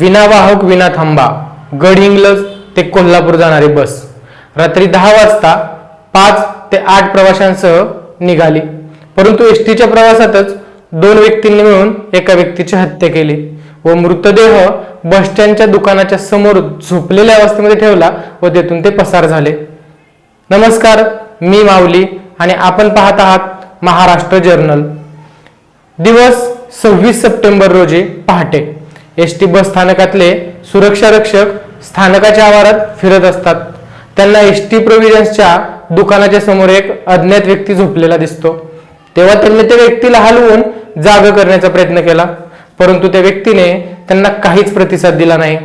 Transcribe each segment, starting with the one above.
विनावाहक विना थांबा. गडहिंग्लज ते कोल्हापूर जाणारी बस. रात्री दहा वाजता पाच ते आठ प्रवाशांसह निघाली. परंतु एस टीच्या प्रवासातच दोन व्यक्तींनी मिळून एका व्यक्तीची हत्या केली व मृतदेह बस स्टँडच्या दुकानाच्या समोर झोपलेल्या अवस्थेमध्ये ठेवला व तेथून ते पसार झाले. नमस्कार मी माऊली आणि आपण पाहत आहात महाराष्ट्र जर्नल. दिवस सव्वीस सप्टेंबर रोजी पहाटे. एस टी बस स्थानकातले सुरक्षा रक्षक स्थानकाच्या आवारात फिरत असतात. त्यांना एस टी प्रोव्हिजन्सच्या दुकानाच्या समोर एक अज्ञात व्यक्ती झोपलेला दिसतो. तेव्हा त्यांनी त्या व्यक्तीला हलवून जाग करण्याचा प्रयत्न केला. परंतु त्या व्यक्तीने त्यांना काहीच प्रतिसाद दिला नाही.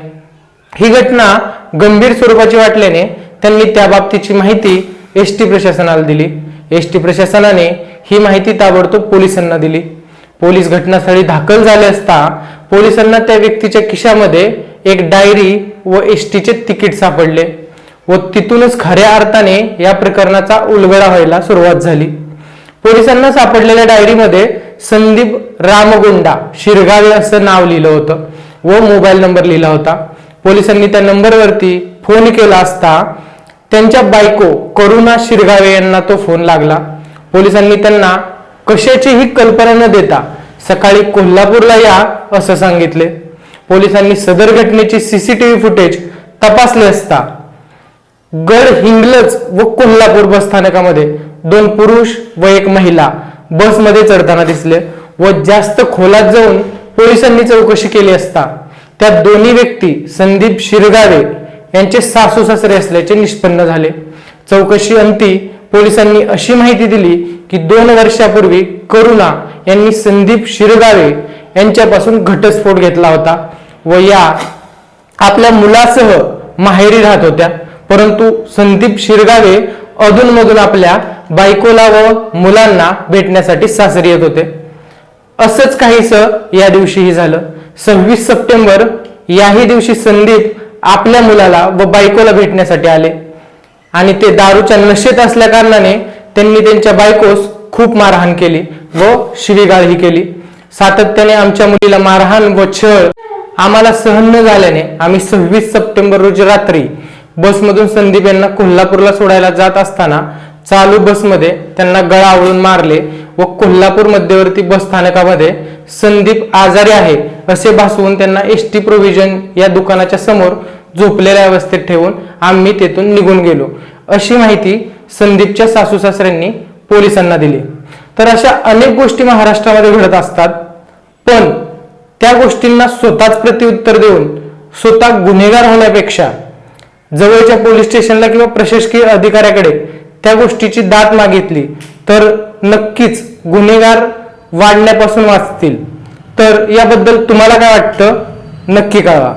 ही घटना गंभीर स्वरूपाची वाटल्याने त्यांनी त्या बाबतीची माहिती एस टी प्रशासनाला दिली. एस टी प्रशासनाने ही माहिती ताबडतोब पोलिसांना दिली. पोलीस घटनास्थळी दाखल झाले असता पोलिसांना त्या व्यक्तीच्या खिशामध्ये एक डायरी व एस टीचे तिकीट सापडले व तिथूनच खऱ्या अर्थाने या प्रकरणाचा उलगडा व्हायला सुरुवात झाली. पोलिसांना सापडलेल्या डायरीमध्ये संदीप रामगुंडा शिरगावे असं नाव लिहिलं होतं व मोबाईल नंबर लिहिला होता. पोलिसांनी त्या नंबरवरती फोन केला असता त्यांच्या बायको करुणा शिरगावे यांना तो फोन लागला. पोलिसांनी त्यांना कशाचीही कल्पना न देता सकाळी कोल्हापूरला या असं सांगितले. पोलिसांनी सदर घटनेची सीसीटीव्ही फुटेज तपासले असता गड हिंगलज व कोल्हापूर बस स्थानकामध्ये दोन पुरुष व एक महिला बसमध्ये चढताना दिसले व जास्त खोलात जाऊन पोलिसांनी चौकशी केली असता त्या दोन्ही व्यक्ती संदीप शिरगावे यांचे सासू सासरे असल्याचे निष्पन्न झाले. चौकशी अंती पोलिसांनी अशी माहिती दिली की दोन वर्षापूर्वी करुणा यांनी संदीप शिरगावे यांच्यापासून घटस्फोट घेतला होता व या आपल्या मुलासह माहेरी राहत होत्या. परंतु संदीप शिरगावे अधूनमधून आपल्या बायकोला व मुलांना भेटण्यासाठी सासरी येत होते. असंच काहीस या दिवशीही झालं. सव्वीस सप्टेंबर याही दिवशी संदीप आपल्या मुलाला व बायकोला भेटण्यासाठी आले. आणि ते दारूच्या नशेत असल्या कारणाने त्यांनी त्यांच्या बायकोस खूप मारहाण केली व शिवीगाळही केली. सातत्याने आमच्या मुलीला मारहाण व छळ आम्हाला सहन न झाल्याने आम्ही सव्वीस सप्टेंबर रोजी रात्री बसमधून संदीप यांना कोल्हापूरला सोडायला जात असताना चालू बसमध्ये त्यांना गळा आवळून मारले व कोल्हापूर मध्यवर्ती बस स्थानकामध्ये संदीप आजारी आहे असे भासवून त्यांना एस टी प्रोव्हिजन या दुकानाच्या समोर झोपलेल्या अवस्थेत ठेवून आम्ही तेथून निघून गेलो. अशी माहिती संदीपच्या सासू सासऱ्यांनी पोलिसांना दिली. तर अशा अनेक गोष्टी महाराष्ट्रामध्ये घडत असतात. पण त्या गोष्टींना स्वतःच प्रत्युत्तर देऊन स्वतः गुन्हेगार होण्यापेक्षा जवळच्या पोलीस स्टेशनला किंवा प्रशासकीय अधिकाऱ्याकडे त्या गोष्टीची दाद मागितली तर नक्कीच गुन्हेगार वाढण्यापासून वाचतील. तर याबद्दल तुम्हाला काय वाटतं? नक्की कळवा.